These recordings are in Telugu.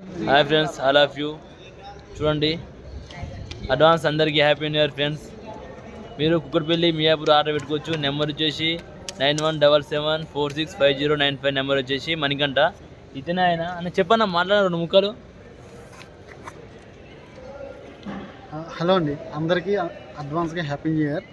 Hi friends all of you చూడండి. అడ్వాన్స్ అందరికీ హ్యాపీ న్యూ ఇయర్ ఫ్రెండ్స్ మీరు కుక్కర్పల్లి మియాపూర్ ఆర్డర్ పెట్టుకోవచ్చు. నెంబర్ వచ్చేసి nine one double seven four six five zero nine five number వచ్చేసి మణికంట ఇతనే ఆయన అని చెప్పన్న మాట్లాడ రెండు ముక్కలు? హలో అండి. అందరికీ అడ్వాన్స్గా హ్యాపీ న్యూ ఇయర్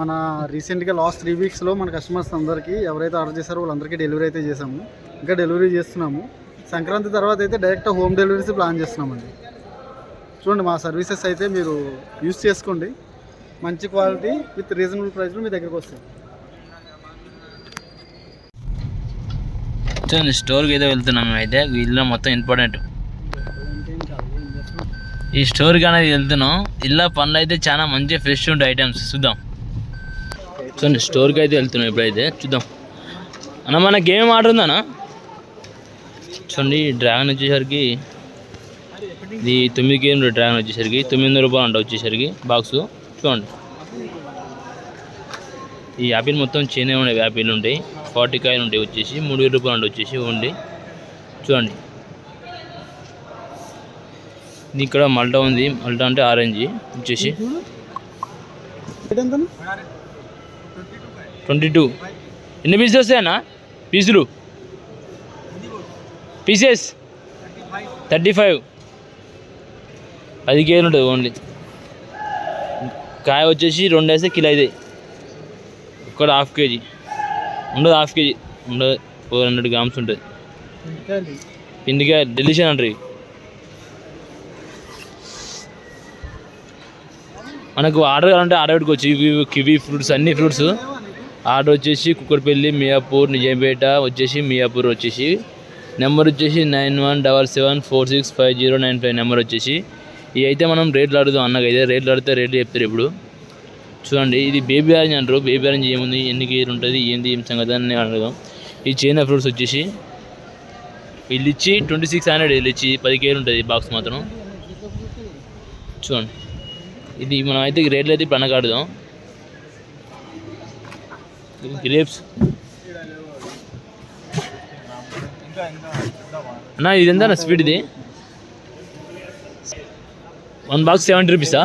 మన రీసెంట్గా లాస్ట్ త్రీ వీక్స్లో మన కస్టమర్స్ అందరికీ ఎవరైతే ఆర్డర్ చేశారో వాళ్ళందరికీ డెలివరీ అయితే చేసాము ఇంకా డెలివరీ చేస్తున్నాము. సంక్రాంతి తర్వాత అయితే డైరెక్ట్ హోమ్ డెలివరీస్ ప్లాన్ చేస్తున్నామండి. చూడండి మా సర్వీసెస్ అయితే మీరు యూస్ చేసుకోండి. మంచి క్వాలిటీ విత్ రీజనబుల్ ప్రైస్లో మీ దగ్గరకు వస్తాయి. చూడండి స్టోర్కి అయితే వెళ్తున్నాం అయితే. ఇల్లు మొత్తం ఇంపార్టెంట్. ఈ స్టోర్కి అనేది వెళ్తున్నాం. ఇలా పనులు అయితే చాలా మంచి ఫ్రెష్ ఉంటాయి ఐటమ్స్. చూద్దాం. చూడండి స్టోర్కి అయితే వెళ్తున్నాం ఇప్పుడైతే. చూద్దాం. అన్న మన గేమ్ ఆర్డర్ ఉందన్నా? చూడండి డ్రాగన్ వచ్చేసరికి ఇది తొమ్మిది కేజీ ఉంటుంది డ్రాగన్ వచ్చేసరికి తొమ్మిది వందల రూపాయలు అంట వచ్చేసరికి బాక్స్. చూడండి. ఈ యాపిల్ మొత్తం చేనే ఉండే యాపిల్ ఉంటాయి ఫార్టీ కాయలు ఉంటాయి వచ్చేసి మూడు వేల రూపాయలు ఉంటాయి వచ్చేసి ఓన్లీ చూడండి. ఇది ఇక్కడ మల్టా ఉంది మల్టా అంటే ఆరెంజ్ వచ్చేసి. Twenty two. ఎన్ని పీసులు వస్తాయన్నా? పీసులు? పీసెస్ థర్టీ ఫైవ్ పది కేజీలు ఉంటుంది ఓన్లీ. కాయ వచ్చేసి రెండు వేస్తే కిలో అవుతాయి ఇక్కడ హాఫ్ కేజీ. ఉండదు హాఫ్ కేజీ. ఉండదు. ఫోర్ హండ్రెడ్ గ్రామ్స్ ఉంటుంది. పిండికాయ డెలిషియస్ అంటారు. మనకు ఆర్డర్ కావాలంటే ఆర్డర్ పెట్టుకోవచ్చు. ఇవి కివీ ఫ్రూట్స్ అన్ని ఫ్రూట్స్. ఆర్డర్ వచ్చేసి కుక్కర్పల్లి మియాపూర్ నిజాంపేట వచ్చేసి మియాపూర్ వచ్చేసి నెంబర్ వచ్చేసి nine one double seven four six five zero nine five number వచ్చేసి. ఇవి అయితే మనం రేట్లు అడుగుదాం అయితే రేట్లు అడిగితే రేట్లు చెప్తారు ఇప్పుడు. చూడండి ఇది బేబీ ఆరెంజ్ అంటారు. బేబీ ఆరెంజ్ ఏముంది ఎన్ని కేజీలు ఉంటుంది ఏంది ఏం సంగతి అని అడుగుదాం. ఈ చైనా ఫ్రూట్స్ వచ్చేసి వీళ్ళు ఇచ్చి ట్వంటీ సిక్స్ హండ్రెడ్ వీళ్ళు ఇచ్చి పది కేజీలు ఉంటుంది బాక్స్ మాత్రం. చూడండి ఇది మనం అయితే రేట్లు అయితే ఇప్పుడు అనగాడుదాం గ్రేప్స్ అన్న ఇది ఎంత స్వీట్ ఇది? వన్ బాక్స్ సెవెంటీ రూపీసా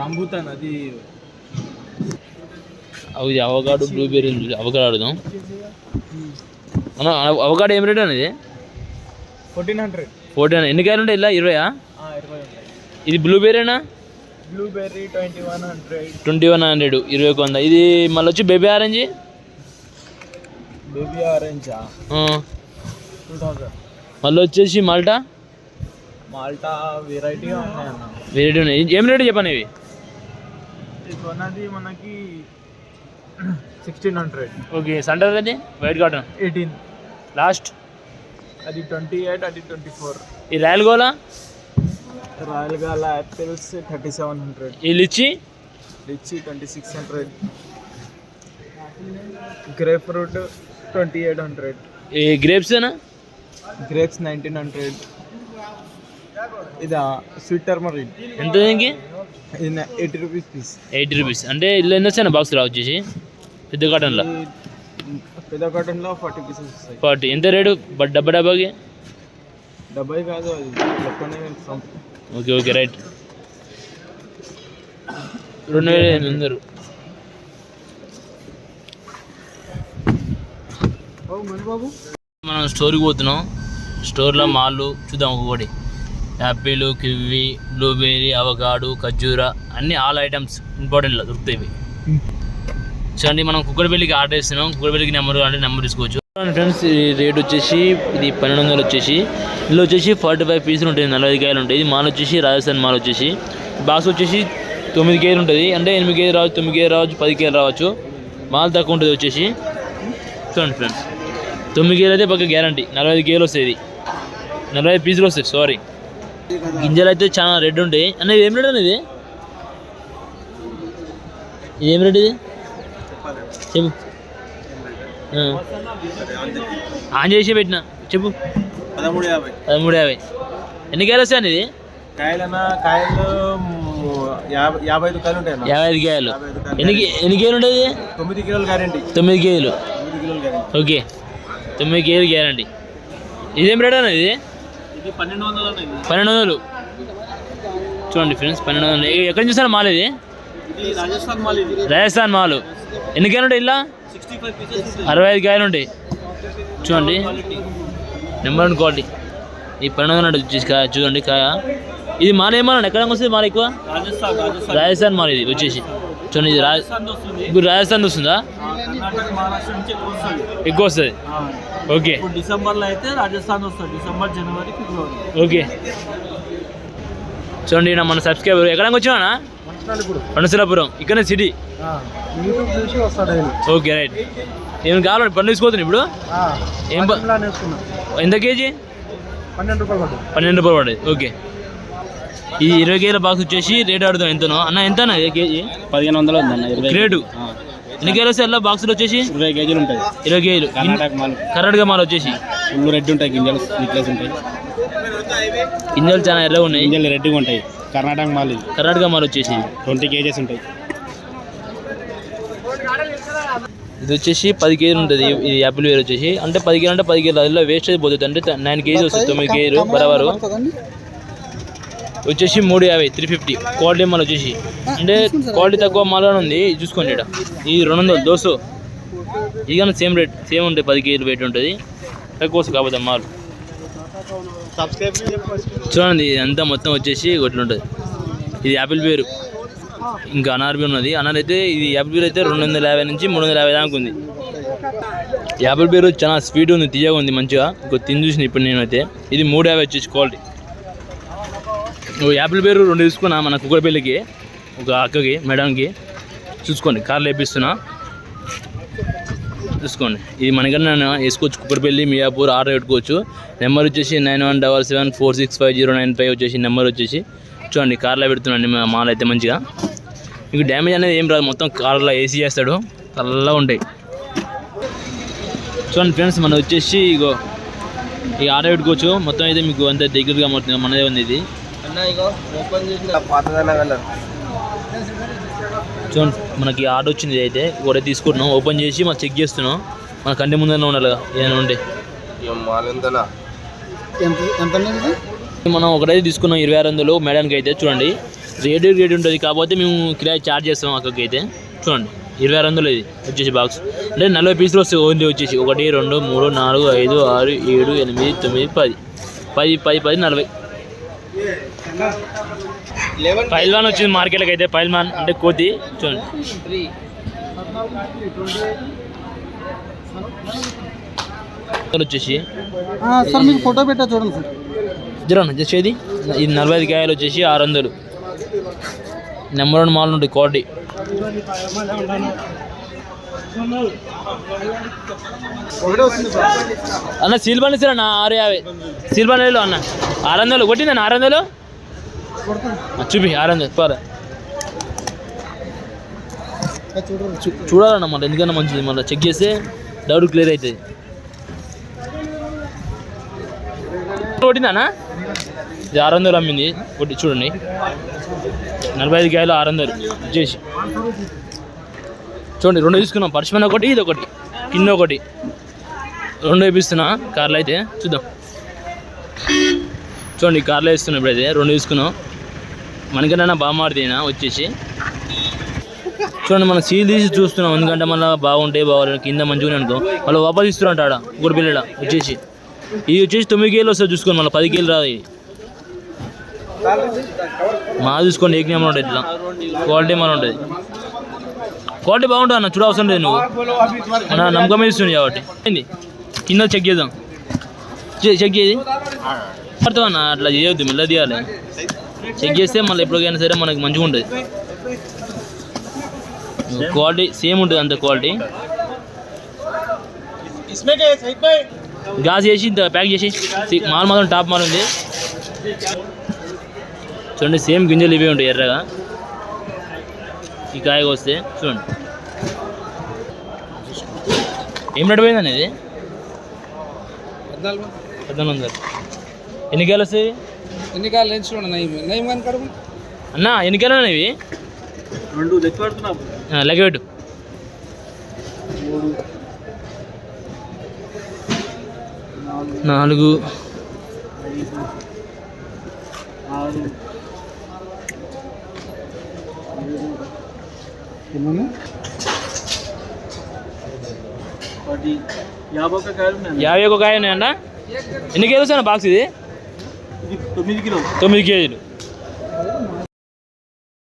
రంబుతాన్ అది. అవి అవగాడు బ్లూబెర్రీ అవగాడు అడుగుదాం అన్న అవగాడు ఏం రేట్ అనేది ఫోర్టీన్ హండ్రెడ్ ఫోర్టీన్ ఎన్ని కాయలు ఉంటాయి ఇలా? ఇరవయా? ఇది బ్లూబెర్రీనా blueberry twenty one hundred twenty one hundred ఇరవై వంద. ఇది మళ్ళీ వచ్చి బేబీ ఆరెంజ్ బేబీ ఆరెంజా టూ థౌజండ్. మళ్ళీ వచ్చేసి మాల్టా? మాల్టా వెరైటీగా ఉన్నాయి అన్న వెరైటీ ఉన్నాయి. ఏం రేటు చెప్పండి ఇవి? కొన్నది మనకి సిక్స్టీన్ హండ్రెడ్ ఓకే సంటర్ అది? White carton? ఎయిటీన్ లాస్ట్ అది ట్వంటీ ఎయిట్ అది ట్వంటీ ఫోర్ ఈ royal gala? Royal gala apples thirty seven hundred ఈ litchi? Litchi twenty six hundred grapefruit twenty eight hundred. ఈ గ్రేప్స్ గ్రేప్స్ నైన్టీన్ హండ్రెడ్. ఇదా స్వీట్ టర్మరిన్. ఎంత దీనికి? Eighty rupees piece. Eighty rupees. అంటే ఇల్లు ఎన్ని వస్తాయి బాక్స్ రా వచ్చేసి? పెద్ద కాటన్లో? పెద్ద కాటన్లో ఫార్టీ పీసెస్ వస్తాయి. ఫార్టీ. ఎంత రేటు? డబ్బా డబ్బాకి? డెబ్బై కాదు అది. లెక్కనే ఓకే ఓకే రైట్. రెండు వేల ఎనిమిది వందలు బాబు మనం స్టోర్కి పోతున్నాం. స్టోర్లో మాళ్ళు చూద్దాం ఒక్కొక్కటి. యాపిల్ కివి బ్లూబెర్రీ అవగాడు ఖర్జూర అన్ని ఆల్ ఐటమ్స్ ఇంపార్టెంట్ దొరుకుతాయి చూడండి మనం కుక్కడపల్లికి ఆర్డర్ ఇస్తున్నాం కుక్కడపల్లికి నెంబర్ అంటే నెంబర్ తీసుకోవచ్చు. ఫ్రెండ్స్ ఈ రేట్ వచ్చేసి ఇది పన్నెండు వందలు వచ్చేసి. ఇందులో వచ్చేసి ఫార్టీ ఫైవ్ పీసులు ఉంటాయి నలభై కాయలు ఉంటాయి. ఇది మాల్ వచ్చేసి రాజస్థాన్ మాల్ వచ్చేసి. బాక్స్ వచ్చేసి తొమ్మిది కేజీలు ఉంటుంది. అంటే ఎనిమిది కేజీలు రావచ్చు తొమ్మిది కేజీలు రావచ్చు పది కేజీలు రావచ్చు. మాల్ తక్కువ ఉంటుంది వచ్చేసి. చూడండి ఫ్రెండ్స్. తొమ్మిది కేజీలు అయితే పక్క గ్యారంటీ నలభై ఐదు కేజీలు వస్తాయి ఇది. నలభై ఐదు పీసులు వస్తాయి సారీ గింజలు అయితే చాలా రెడ్ ఉంటాయి. అన్న ఇది ఏం రేట్ అనేది ఇది? ఏం రేట్ ఇది? చెప్పు. ఆన్ చేసి పెట్టిన. చెప్పు. పదమూడు యాభై. పదమూడు యాభై. ఎన్ని కాయలు వస్తాయి ఇది? కాయలన్నా కాయలు యాభై ఐదు కాయలు ఉంటాయి యాభై ఐదు కాయలు కాయలు. ఎన్ని ఎన్ని కేజీలు ఉంటుంది తొమ్మిది కిలోలు గ్యారంటీ తొమ్మిది కేజీలు ఓకే. తొమ్మిది కేజీలు గ్యారంటీ. ఇదేం రేట్ అన్న ఇది? పన్నెండు వందలు అనేది పన్నెండు వందలు. చూడండి ఫ్రెండ్స్ పన్నెండు వందలు. ఎక్కడ చూసారు మాల్ ఇది? రాజస్థాన్ మాల్ ఇది. రాజస్థాన్ మాల్. ఎన్ని కాయలు ఉంటాయి ఇలా అరవై ఐదు కాయలు ఉంటాయి. చూడండి. నెంబర్ వన్ క్వాలిటీ ఈ పన్నెండు వందలు చూడండి కాయ ఇది మాల్ ఏమన్నా ఎక్కడ వస్తుంది మాల్ ఎక్కువ? రాజస్థాన్ మాల్ ఇది వచ్చేసి. చూడండి ఇది రాజస్థాన్ ఇప్పుడు రాజస్థాన్ వస్తుందా? మహారాష్ట్ర నుంచి ఎక్కువ వస్తుంది. ఎక్కువ వస్తుంది? ఆ, ఓకే. ఇప్పుడు డిసెంబర్లో అయితే రాజస్థాన్ వస్తుంది. డిసెంబర్ జనవరి ఫిబ్రవరి. ఓకే. చూడండి నా మన సబ్స్క్రైబర్. ఎక్కడ వచ్చినా పండుసలాపురం ఇక్కడ సిటీ ఓకే రైట్. ఏం కావాలి పండు తీసుకోతుంది ఇప్పుడు? ఏం ఎంత కేజీ? పన్నెండు రూపాయలు పన్నెండు రూపాయలు పడేది ఓకే. ఈ ఇరవై కేజీల బాక్స్ వచ్చేసి రేట్ ఆడుతాం ఎంతనో? అన్న ఎంత అన్న కేజీ? పదిహేను వందలు ఉందన్న ఇరవై గ్రేడు ఎన్ని కేజీలు వస్తాయి అలా బాక్సులు వచ్చేసి ఇరవై కేజీలు ఉంటాయి ఇరవై కేజీలు కర్ణాటక మాల్ కర్ణాటక మాల్ వచ్చేసి ఫుల్ రెడ్ ఉంటాయి గింజలు స్వీట్లెస్ ఉంటాయి గింజలు చాలా ఎర్రగా ఉన్నాయి గింజలు రెడ్గా ఉంటాయి కర్ణాటక మాల్ ఇది కర్ణాటక మాల్ వచ్చేసి ట్వంటీ కేజెస్ ఉంటాయి ఇది వచ్చేసి పది కేజీలు ఉంటుంది ఇది యాపిల్ వేర్ వచ్చేసి అంటే పది కేజీలు అంటే పది కేజీలు అందులో వేస్ట్ అయిపోతుంది అంటే నైన్ కేజీ వస్తుంది తొమ్మిది కేజీలు బరాబరు వచ్చేసి మూడు యాభై త్రీ ఫిఫ్టీ క్వాలిటీ మాల్ వచ్చేసి? అంటే క్వాలిటీ తక్కువ మాల్ అని ఉంది. ఇది చూసుకోండి ఇక్కడ ఈ రెండు వందలు దోసు. ఇది కానీ సేమ్ రేట్ సేమ్ ఉంటుంది పది కేజీలు వెయిట్ ఉంటుంది. తక్కువ వస్తుంది కాకపోతే మాల్. చూడండి ఇది అంతా మొత్తం వచ్చేసి ఒకటి ఉంటుంది. ఇది యాపిల్ పేరు. ఇంకా అనార్బి ఉన్నది. అనార్ అయితే ఇది యాపిల్ పేరు అయితే రెండు వందల యాభై నుంచి మూడు వందల యాభై దాకా ఉంది. యాపిల్ పేరు చాలా స్వీట్ ఉంది తీయగా ఉంది మంచిగా. ఇంకో తిని చూసిన ఇప్పుడు నేనైతే. ఇది మూడు యాభై వచ్చేసి క్వాలిటీ యాపిల్ పేరు రెండు తీసుకున్నా మన కుక్కడపల్లికి ఒక అక్కకి మేడంకి. చూసుకోండి కార్లు వేపిస్తున్నా. చూసుకోండి. ఇది మనకన్నా వేసుకోవచ్చు కుక్కడపల్లి మియాపూర్ ఆర్డర్ పెట్టుకోవచ్చు. నెంబర్ వచ్చేసి nine one double seven four six five zero nine five వచ్చేసి నెంబర్ వచ్చేసి. చూడండి కార్లో పెడుతున్నాండి మా మాల్ అయితే మంచిగా. మీకు డ్యామేజ్ అనేది ఏం రాదు మొత్తం కార్లో ఏసీ చేస్తాడు. చల్లగా ఉంటాయి. చూడండి ఫ్రెండ్స్ మన వచ్చేసి ఇగో ఈ ఆర్డర్ పెట్టుకోవచ్చు. మొత్తం అయితే మీకు అంత దగ్గరగా మొత్తం మనదే ఉంది ఇది. చూడండి మనకి ఆర్డర్ వచ్చింది అయితే కూడా తీసుకుంటున్నాం. ఓపెన్ చేసి మనం చెక్ చేస్తున్నాం. మన కంటి ముందర ఉండాలి ఏదైనా ఉంటే. ఎంత ఎంత అనేది మనం ఒకటైతే తీసుకున్నాం ఇరవై ఆరు వందలు మేడానికి అయితే చూడండి. రేట్ రేట్ ఉంటుంది కాకపోతే మేము కిరాయి చార్జ్ చేస్తాం అక్కడికి అయితే చూడండి ఇరవై ఆరు వందలు ఇది వచ్చేసి బాక్స్ అంటే నలభై పీసులు వస్తాయి ఓన్లీ వచ్చేసి. ఒకటి రెండు మూడు నాలుగు ఐదు ఆరు ఏడు ఎనిమిది తొమ్మిది పది. పది పది పది నలభై. పైల్వాన్ వచ్చింది మార్కెట్కి అయితే పైల్వాన్ అంటే కోతి. చూడండి. వచ్చేసి. సార్ మీకు ఫోటో పెట్టా చూడండి సార్. జరం జస్ట్ ఇది. ఇది నలభై ఐదు కాయలు వచ్చేసి ఆరు వందలు. నెంబర్ వన్ మాల్ ఉంటుంది క్వాలిటీ ఒకటే వస్తుంది సార్ అన్న సీల్ బండి సార్ అన్న ఆరు యాభై. సీల్ బండిలో అన్న. ఆరు వందలు కొట్టిందన్న ఆరు వందలు? చూపి ఆరు వందలు. పోరా. చూడాలన్న మళ్ళీ ఎందుకన్నా మంచిది? మళ్ళీ చెక్ చేస్తే డౌట్ క్లియర్ అవుతుంది. కొట్టిందన్నా ఇది ఆరు వందలు అమ్మింది. కొట్టి చూడండి. నలభై ఐదు కాయలు ఆరు వందలు. చేసి చూడండి రెండు తీసుకున్నాం. పరిశ్రమ ఒకటి ఇది ఒకటి. కింద ఒకటి. రెండు వేపిస్తున్నా కార్లో అయితే. చూద్దాం. చూడండి కార్లో వేస్తున్నాం ఇప్పుడైతే. రెండు తీసుకున్నాం. మనకన్నా బాగా మారుతీనా వచ్చేసి. చూడండి మనం సీల్ తీసి చూస్తున్నాం. ఎందుకంటే మళ్ళీ బాగుంటాయి బాగాలి కింద మంచిగా అనుకో. మళ్ళీ వాపస్ ఇస్తున్నాడు ఆడ గుడిపిల్లడ వచ్చేసి. ఇది వచ్చేసి తొమ్మిది కేలు వస్తుంది చూసుకోండి మళ్ళీ పది కేలు రాదు ఇది. మా చూసుకోండి ఏక్ ఉంటుంది ఇట్లా. క్వాలిటీ మన ఉంటుంది. క్వాలిటీ బాగుంటుంది అన్న చూడవసరం లేదు నువ్వు. అన్న నమ్మకం ఇస్తుంది కాబట్టి. ఏంది? కింద చెక్ చేద్దాం. చెక్ చేసి పడుతుంది అన్న అట్లా చేయొద్దు మెల్ల తీయాలి. చెక్ చేస్తే మళ్ళీ ఎప్పటికైనా సరే మనకి మంచిగా ఉంటుంది. క్వాలిటీ సేమ్ ఉంటుంది అంత క్వాలిటీ. గ్లాస్ చేసి ఇంత ప్యాక్ చేసి మాల్ మాత్రం టాప్ మాల్ ఉంది. చూడండి సేమ్ గింజలు ఇవే ఉంటాయి ఎర్రగా. ఈ కాయగా వస్తే చూడండి. ఏం రేట్ పోయిందండి ఇది పద్నాలుగు వందలు. ఎన్ని కాయలు వస్తాయి? ఎన్ని కాళ్ళు లేచి చూడండి నయం నయం కానీ కడుగు అన్న ఎన్ని కాయలు ఉన్నాయి ఇవి? రెండు తెచ్చి పెడుతున్నాం. లెక్క పెట్టు. నాలుగు. ఐదు. ఆరు ఏడు ఎనిమిది పది యాభై ఒక కాయ ఉన్నాయంట ఎన్ని అన్న బాక్స్ ఇది? ఇది తొమ్మిది కిలోలు. తొమ్మిది కేజీలు.